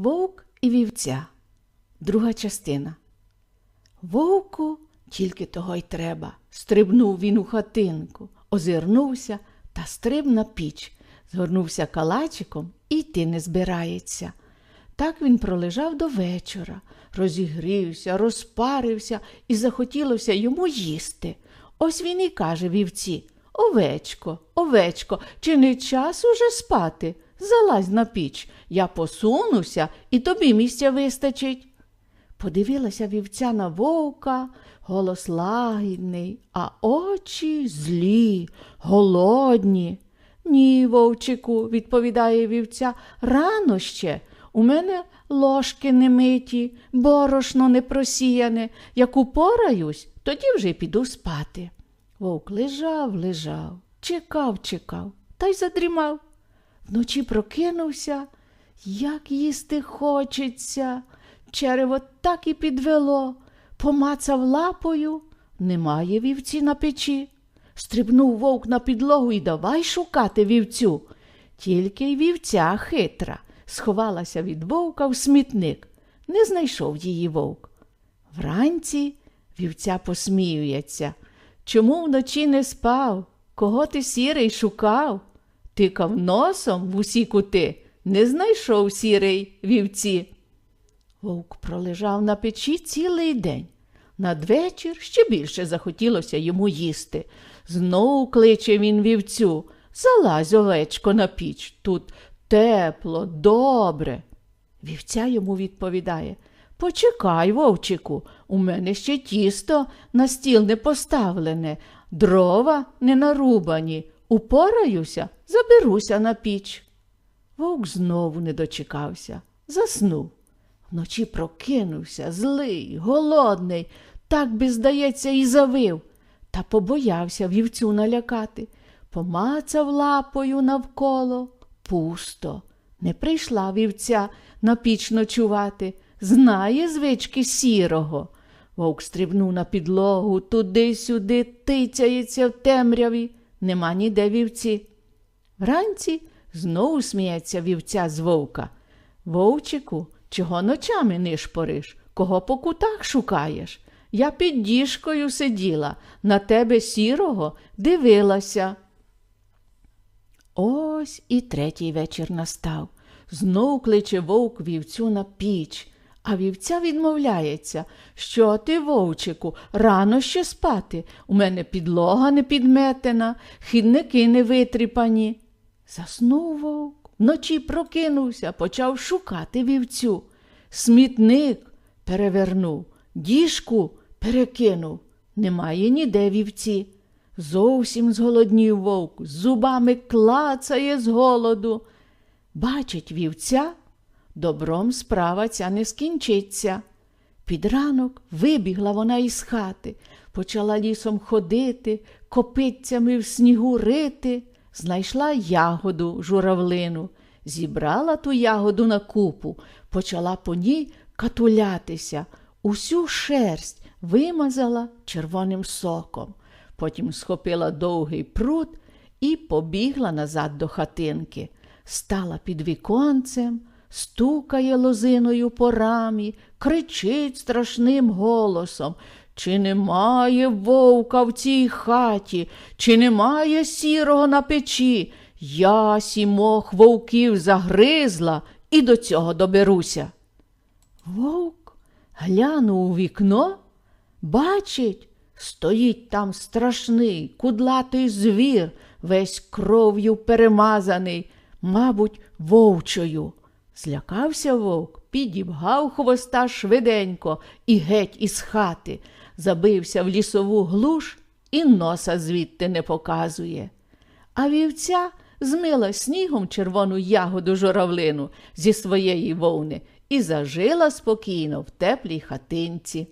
Вовк і вівця. Друга частина. Вовку тільки того й треба. Стрибнув він у хатинку, озирнувся та стриб на піч, згорнувся калачиком і йти не збирається. Так він пролежав до вечора, розігрівся, розпарився і захотілося йому їсти. Ось він і каже вівці Овечко, овечко, чи не час уже спати? Залазь на піч, я посунуся, і тобі місця вистачить. Подивилася вівця на вовка, голос лагідний, а очі злі, голодні. Ні, вовчику, відповідає вівця, рано ще. У мене ложки не миті, борошно не просіяне. Як упораюсь, тоді вже піду спати. Вовк лежав, лежав, чекав, чекав, та й задрімав. Вночі прокинувся, як їсти хочеться. Черево так і підвело, помацав лапою, немає вівці на печі. Стрибнув вовк на підлогу і давай шукати вівцю. Тільки й вівця хитра, сховалася від вовка в смітник. Не знайшов її вовк. Вранці вівця посміюється. Чому вночі не спав? Кого ти сірий шукав? Тикав носом в усі кути, не знайшов сірий вівці. Вовк пролежав на печі цілий день. Надвечір ще більше захотілося йому їсти. Знову кличе він вівцю. Залазь, овечко, на піч. Тут тепло, добре. Вівця йому відповідає Почекай, вовчику, у мене ще тісто на стіл не поставлене, дрова не нарубані. Упораюся, заберуся на піч. Вовк знову не дочекався, заснув. Вночі прокинувся, злий, голодний, так би, здається, і завив, та побоявся вівцю налякати. Помацав лапою навколо пусто. Не прийшла вівця на піч ночувати, знає звички сірого. Вовк стрибнув на підлогу, туди-сюди тицяється в темряві, нема ніде вівці. Вранці знову сміється вівця з вовка. Вовчику, чого ночами нишпориш? Кого по кутах шукаєш? Я під діжкою сиділа, на тебе сірого дивилася. Ось і третій вечір настав. Знов кличе вовк вівцю на піч, а вівця відмовляється. Що ти, вовчику, рано ще спати. У мене підлога не підметена, хідники не витріпані. Заснув вовк, вночі прокинувся, почав шукати вівцю. Смітник перевернув, діжку перекинув. Немає ніде вівці. Зовсім зголоднів вовк, зубами клацає з голоду. Бачить вівця, добром справа ця не скінчиться. Під ранок вибігла вона із хати, почала лісом ходити, копитцями в снігу рити, знайшла ягоду журавлину, зібрала ту ягоду на купу, почала по ній катулятися, усю шерсть вимазала червоним соком. Потім схопила довгий прут і побігла назад до хатинки. Стала під віконцем, стукає лозиною по рамі, кричить страшним голосом. Чи немає вовка в цій хаті, чи немає сірого на печі? Я сімох вовків загризла і до цього доберуся. Вовк глянув у вікно, бачить, стоїть там страшний, кудлатий звір, весь кров'ю перемазаний, мабуть, вовчою. Злякався вовк, підібгав хвоста швиденько і геть із хати, забився в лісову глуш і носа звідти не показує. А вівця змила снігом червону ягоду журавлину зі своєї вовни і зажила спокійно в теплій хатинці.